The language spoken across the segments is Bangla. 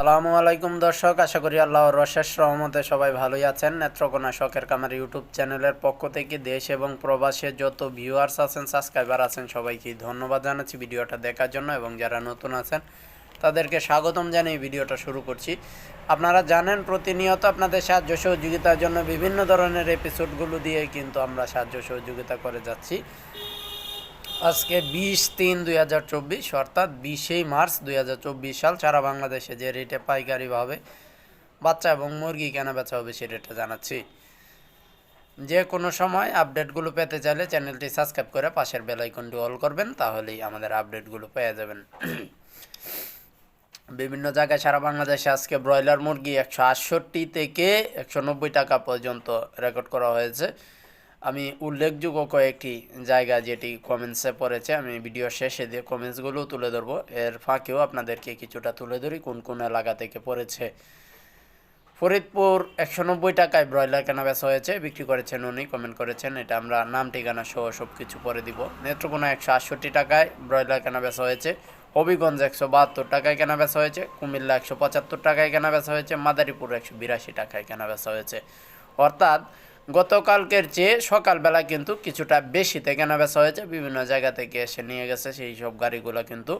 সালামু আলাইকুম দর্শক, আশা করি আল্লাহর রশেষ রহমতে সবাই ভালোই আছেন। নেত্রকোনা শখের কামার ইউটিউব চ্যানেলের পক্ষ থেকে দেশ এবং প্রবাসে যত ভিউয়ার্স আছেন সাবস্ক্রাইবার আছেন, সবাইকে ধন্যবাদ জানাচ্ছি ভিডিওটা দেখার জন্য এবং যারা নতুন আছেন, তাদেরকে স্বাগতম জানিয়ে ভিডিওটা শুরু করছি। আপনারা জানেন, প্রতিনিয়ত আপনাদের সাহায্য সহযোগিতার জন্য বিভিন্ন ধরনের এপিসোডগুলো দিয়ে কিন্তু আমরা সাহায্য সহযোগিতা করে যাচ্ছি। আজকে বিশ তিন দুই হাজার চব্বিশ, অর্থাৎ বিশেই মার্চ দুই হাজার চব্বিশ সাল সারা বাংলাদেশে যে রেটে পাইকারিভাবে বাচ্চা এবং মুরগি কেনা বেচা হবে সে রেটে জানাচ্ছি। যে কোনো সময় আপডেটগুলো পেতে চাইলে চ্যানেলটি সাবস্ক্রাইব করে পাশের বেল আইকনটি অল করবেন, তাহলেই আমাদের আপডেটগুলো পেয়ে যাবেন। বিভিন্ন জায়গায় সারা বাংলাদেশে আজকে ব্রয়লার মুরগি একশো আটষট্টি থেকে একশো নব্বই টাকা পর্যন্ত রেকর্ড করা হয়েছে। আমি উল্লেখযোগ্য কয়েকটি জায়গা যেটি কমেন্টসে পড়েছে, আমি ভিডিও শেষে দিয়ে কমেন্টসগুলো তুলে ধরবো। এর ফাঁকেও আপনাদেরকে কিছুটা তুলে ধরি, কোন কোন এলাকা থেকে পড়েছে। ফরিদপুর একশো নব্বই টাকায় ব্রয়লার কেনা বেচা হয়েছে, বিক্রি করেছেন উনি কমেন্ট করেছেন, এটা আমরা নাম, ঠিকানা সহ সব কিছু পরে দিব। নেত্রকোনা একশো আটষট্টি টাকায় ব্রয়লার কেনা বেচা হয়েছে, হবিগঞ্জ একশো বাহাত্তর টাকায় কেনা বেচা হয়েছে, কুমিল্লা একশো পঁচাত্তর টাকায় কেনা বেচা হয়েছে, মাদারীপুর একশো বিরাশি টাকায় কেনা বেচা হয়েছে। অর্থাৎ গতকালকের চেয়ে সকালবেলা কিন্তু কিছুটা বেশিতে কেনা বেচা হয়েছে। বিভিন্ন জায়গা থেকে এসে নিয়ে গেছে সেই সব গাড়িগুলো কিন্তু।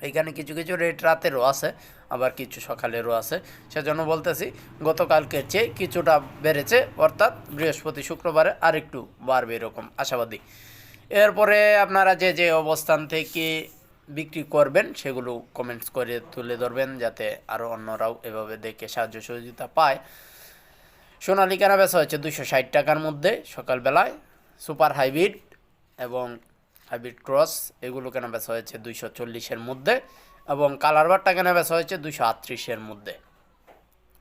এখানে কিছু কিছু রেট রাতেরও আছে, আবার কিছু সকালেরও আছে। সেজন্য বলতেছি, গতকালকের চেয়ে কিছুটা বেড়েছে, অর্থাৎ বৃহস্পতি শুক্রবারে আরেকটু বাড়বে এরকম আশাবাদী। এরপরে আপনারা যে যে অবস্থান থেকে বিক্রি করবেন, সেগুলো কমেন্টস করে তুলে ধরবেন, যাতে আরও অন্যরাও এভাবে দেখে সাহায্য সহযোগিতা পায়। সোনালি কেনা বেচা হয়েছে দুশো ষাট টাকার মধ্যে সকালবেলায়। সুপার হাইব্রিড এবং হাইব্রিড ক্রস, এগুলো কেনা বেচা হয়েছে দুইশো চল্লিশের মধ্যে এবং কালার বারটা কেনা বেচা হয়েছে দুইশো আটত্রিশের মধ্যে।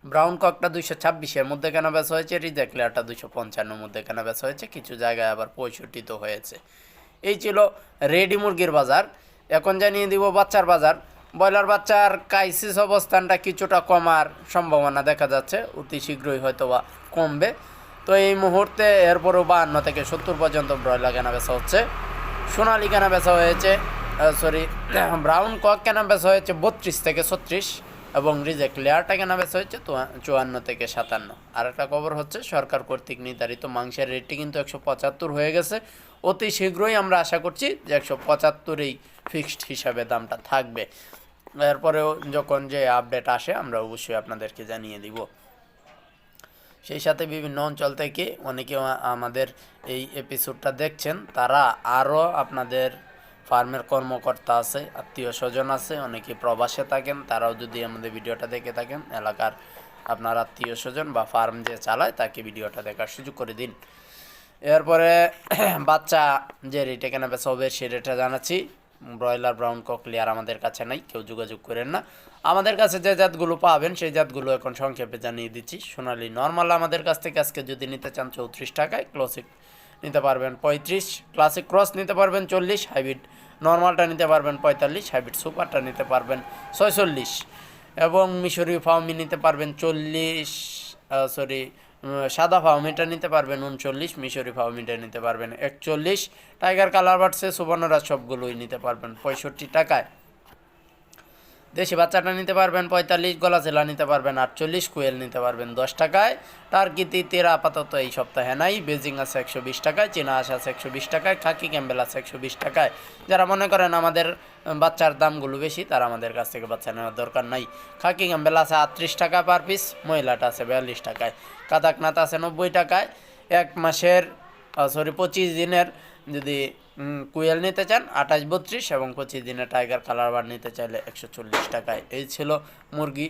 ব্রাউন ককটা দুইশো ছাব্বিশের মধ্যে কেনা বেচা হয়েছে রিজেক্ট লেয়ারটা দুইশো পঞ্চান্নর মধ্যে কেনা বেচা হয়েছে, কিছু জায়গায় আবার পঁয়ষট্টিতে হয়েছে। এই ছিল রেডি মুরগির বাজার। এখন জানিয়ে দিব বাচ্চার বাজার। ব্রয়লার বাচ্চার ক্রাইসিস অবস্থানটা কিছুটা কমার সম্ভাবনা দেখা যাচ্ছে। অতি শীঘ্রই হয়তো বা কমবে। তো এই মুহূর্তে এরপরও বাহান্ন থেকে সত্তর পর্যন্ত ব্রয়লার কেনা বেচা হচ্ছে। সোনালি কেনা বেচা হয়েছে সরি ব্রাউন কক কেনা বেচা হয়েছে বত্রিশ থেকে ছত্রিশ এবং রিজেক্ট লেয়ারটা কেনা বেচা হয়েছে চুয়ান্ন থেকে সাতান্ন। আর একটা খবর হচ্ছে, সরকার কর্তৃক নির্ধারিত মাংসের রেটটি কিন্তু একশো পঁচাত্তর হয়ে গেছে। অতি শীঘ্রই আমরা আশা করছি যে একশো পঁচাত্তরেই ফিক্সড হিসাবে দামটা থাকবে। এরপরেও যখন যে আপডেট আসে, আমরা অবশ্যই আপনাদেরকে জানিয়ে দিব। সেই সাথে বিভিন্ন অঞ্চল থেকে অনেকে আমাদের এই এপিসোডটা দেখছেন। তারা আরও আপনাদের ফার্মের কর্মকর্তা আছে, আত্মীয় স্বজন আছে, অনেকে প্রবাসে থাকেন, তারাও যদি আমাদের ভিডিওটা দেখে থাকেন, এলাকার আপনার আত্মীয় স্বজন বা ফার্ম যে চালায়, তাকে ভিডিওটা দেখার সুযোগ করে দিন। এরপরে, বাচ্চা যে রেটে কেনা বেচা হবে, সে রেটটা জানাচ্ছি। ব্রয়লার, ব্রাউন ককলিয়ার আমাদের কাছে নাই, কেউ যোগাযোগ করেন না। আমাদের কাছে যে জাতগুলো পাবেন, সেই জাতগুলো এখন সংক্ষেপে জানিয়ে দিচ্ছি। সোনালি নর্মাল আমাদের কাছ থেকে আজকে যদি নিতে চান চৌত্রিশ টাকায়, ক্লাসিক নিতে পারবেন পঁয়ত্রিশ, ক্লাসিক ক্রস নিতে পারবেন চল্লিশ, হাইব্রিড নর্মালটা নিতে পারবেন পঁয়তাল্লিশ, হাইব্রিড সুপারটা নিতে পারবেন ছয়চল্লিশ। এবং মিশরি ফাউমি নিতে পারবেন চল্লিশ সরি সাদা ফাউমিটা নিতে পারবেন উনচল্লিশ, মিশরি ফাউমিটা নিতে পারবেন একচল্লিশ, টাইগার, কালার বাটসে সুবর্ণরাজ সবগুলোই নিতে পারবেন পঁয়ষট্টি টাকায়। দেশি বাচ্চাটা নিতে পারবেন, পঁয়তাল্লিশ গলা জেলা নিতে পারবেন, আটচল্লিশ কুয়েল নিতে পারবেন, দশ টাকায়। টার্কিতি তেরা, আপাতত এই সপ্তাহে নাই। বেজিং আছে একশো বিশ টাকায়, চীনা আস আছে একশো বিশ টাকায়, খাকি ক্যাম্বেল আছে একশো বিশ টাকায়। যারা মনে করেন আমাদের বাচ্চার দামগুলো বেশি, তারা আমাদের কাছ থেকে বাচ্চা নেওয়ার দরকার নাই। খাকি ক্যাম্বেল আছে আটত্রিশ টাকা পার পিস, মহিলাটা আছে বিয়াল্লিশ টাকায়। কাতাকনাথ আছে নব্বই টাকায়। এক মাসের সরি পঁচিশ দিনের যদি কুয়েল নিতে চান, আঠাশ বত্রিশ এবং পঁচিশ দিনে টাইগার কালার বার নিতে চাইলে একশো চল্লিশ টাকায়। এই ছিল মুরগি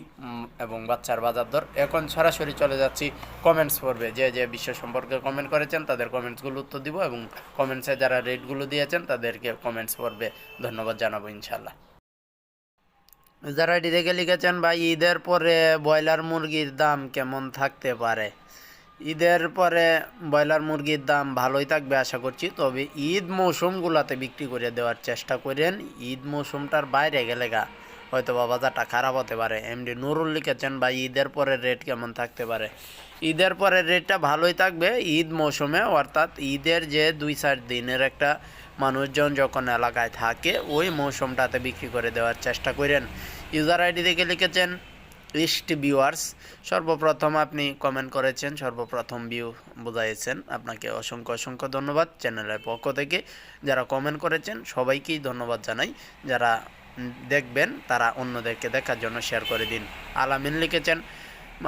এবং বাচ্চার বাজার দর। এখন সরাসরি চলে যাচ্ছি কমেন্টস পড়বে যে যে বিষয় সম্পর্কে কমেন্ট করেছেন, তাদের কমেন্টসগুলো উত্তর দিব এবং কমেন্টসে যারা রেটগুলো দিয়েছেন, তাদেরকে কমেন্টস পড়বে ধন্যবাদ জানাব ইনশাল্লাহ যারা এটি দেখে লিখেছেন, ভাই, ঈদের পরে ব্রয়লার মুরগির দাম কেমন থাকতে পারে? ঈদের পরে ব্রয়লার মুরগির দাম ভালোই থাকবে আশা করছি। তবে ঈদ মৌসুমগুলোতে বিক্রি করে দেওয়ার চেষ্টা করেন। ঈদ মৌসুমটার বাইরে গেলে গা হয়তো বা বাজারটা খারাপ হতে পারে। এমডি নুরুল লিখেছেন বা ঈদের পরে রেট কেমন থাকতে পারে? ঈদের পরে রেটটা ভালোই থাকবে ঈদ মৌসুমে, অর্থাৎ ঈদের যে দুই চার দিনের একটা মানুষজন যখন এলাকায় থাকে, ওই মৌসুমটাতে বিক্রি করে দেওয়ার চেষ্টা করেন। ইউজার আইডি থেকে লিখেছেন ইস্ট ভিউয়ার্স, সর্বপ্রথম আপনি কমেন্ট করেছেন, সর্বপ্রথম ভিউ বোঝাইছেন। আপনাকে অসংখ্য অসংখ্য ধন্যবাদ চ্যানেলের পক্ষ থেকে। যারা কমেন্ট করেছেন, সবাইকেই ধন্যবাদ জানাই। যারা দেখবেন, তারা অন্যদেরকে দেখার জন্য শেয়ার করে দিন। আলামিন লিখেছেন,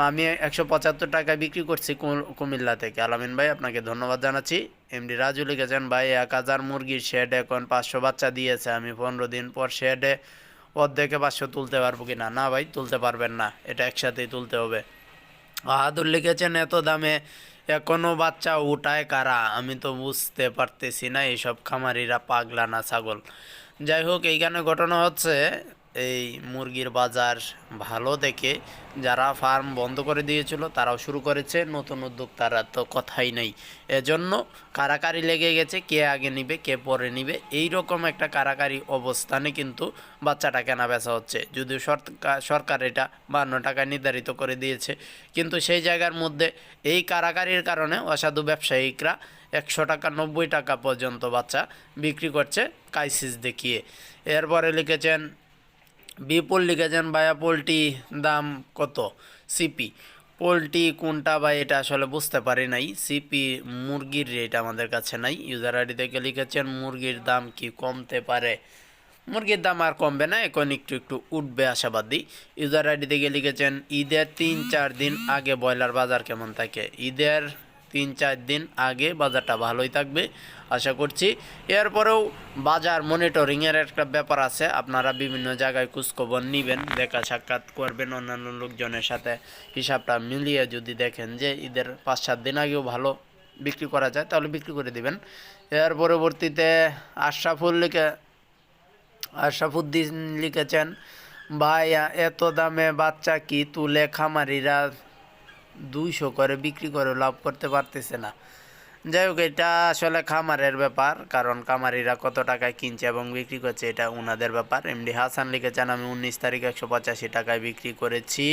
আমি একশো পঁচাত্তর টাকায় বিক্রি করছি কুমিল্লা থেকে। আলামিন ভাই, আপনাকে ধন্যবাদ জানাচ্ছি। এমডি রাজু লিখেছেন, ভাই, এক হাজার মুরগির শেড এখন পাঁচশো বাচ্চা দিয়েছে। আমি পনেরো দিন পর শেডে অর্ধেকে পাঁচশো তুলতে পারব কি না না ভাই, তুলতে পারবেন না। এটা একসাথেই তুলতে হবে। বাহাদুর লিখেছেন, এত দামে এখনও বাচ্চা উঠায় কারা? আমি তো বুঝতে পারতেছি না, এইসব খামারিরা পাগলা না, ছাগল। যাই হোক, এইখানে ঘটনা হচ্ছে এই মুরগির বাজার ভালো দেখে যারা ফার্ম বন্ধ করে দিয়েছিল, তারাও শুরু করেছে। নতুন উদ্যোক্তারা তো কথাই নেই। এজন্য কারাকারি লেগে গেছে, কে আগে নিবে, কে পরে নিবে। এই রকম একটা কারাকারি অবস্থানে কিন্তু বাচ্চাটা কেনা বেচা হচ্ছে। যদিও সরকার সরকার এটা বান্ন টাকায় নির্ধারিত করে দিয়েছে। কিন্তু সেই জায়গার মধ্যে এই কারাকারির কারণে অসাধু ব্যবসায়িকরা একশো টাকা, নব্বই টাকা পর্যন্ত বাচ্চা বিক্রি করছে, ক্রাইসিস দেখিয়ে। এরপরে লিখেছেন বিপুল লিখেছেন, ভাইয়া, পোলট্রি দাম কত? সিপি, পোলট্রি কোনটা বা এটা আসলে বুঝতে পারি নাই। সিপি, মুরগির রেট আমাদের কাছে নাই। ইউজার আইডি থেকে লিখেছেন, মুরগির দাম কি কমতে পারে? মুরগির দাম আর কমবে না, এখন একটু একটু উঠবে আশাবাদী। ইউজার আইডি থেকে লিখেছেন, ঈদের তিন চার দিন আগে ব্রয়লার বাজার কেমন থাকে? ঈদের তিন চার দিন আগে বাজারটা ভালোই থাকবে, আশা করছি। এরপরেও বাজার মনিটরিংয়ের একটা ব্যাপার আছে, আপনারা বিভিন্ন জায়গায় খোঁজখবর নেবেন, দেখা সাক্ষাৎ করবেন অন্যান্য লোকজনের সাথে, হিসাবটা মিলিয়ে যদি দেখেন যে ঈদের পাঁচ সাত দিন আগেও ভালো বিক্রি করা যায়, তাহলে বিক্রি করে দিবেন। এর পরবর্তীতে আশরাফুল লিখে, আশরাফুদ্দিন লিখেছেন ভাই এত দামে বাচ্চা কি তুলে খামারিরা দুইশো করে বিক্রি করে লাভ করতে পারতেছে না। যাই হোক, এটা আসলে খামারের ব্যাপার, কারণ খামারিরা কত টাকায় কিনছে এবং বিক্রি করছে এটা ওনাদের ব্যাপার। এমডি হাসান লিখেছেন, আমি উনিশ তারিখ একশো পঁচাশি টাকায় বিক্রি করেছি,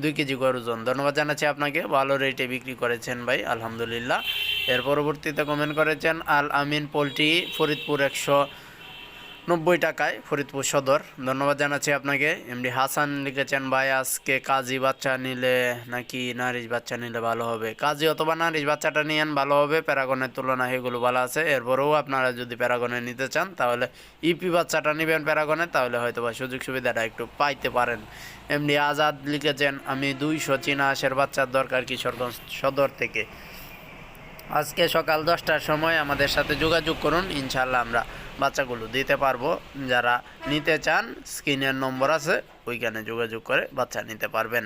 দুই কেজি গরুজন ধন্যবাদ জানাচ্ছি আপনাকে, ভালো রেটে বিক্রি করেছেন ভাই, আলহামদুলিল্লাহ। এর পরবর্তীতে কমেন্ট করেছেন, আল আমিন পোলট্রি ফরিদপুর একশো নব্বই টাকায় ফরিদপুর সদর। ধন্যবাদ জানাচ্ছি আপনাকে। এমডি হাসান লিখেছেন, ভাই, আজকে কাজী বাচ্চা নিলে নাকি নারিশ বাচ্চা নিলে ভালো হবে? কাজী অথবা নারিশ বাচ্চাটা নিয়েন ভালো হবে? প্যারাগনের তুলনায় এগুলো ভালো আছে। এরপরেও আপনারা যদি প্যারাগনে নিতে চান, তাহলে ইপি বাচ্চাটা নেবেন প্যারাগনে, তাহলে হয়তো বা সুযোগ সুবিধাটা একটু পাইতে পারেন। এমডি আজাদ লিখেছেন, আমি দুইশো চীনা হাঁসের বাচ্চার দরকার কিশোরগঞ্জ সদর থেকে। আজকে সকাল দশটার সময় আমাদের সাথে যোগাযোগ করুন ইনশাল্লাহ আমরা বাচ্চাগুলো দিতে পারব। যারা নিতে চান, স্ক্রিনের নম্বর আছে, ওইখানে যোগাযোগ করে বাচ্চা নিতে পারবেন।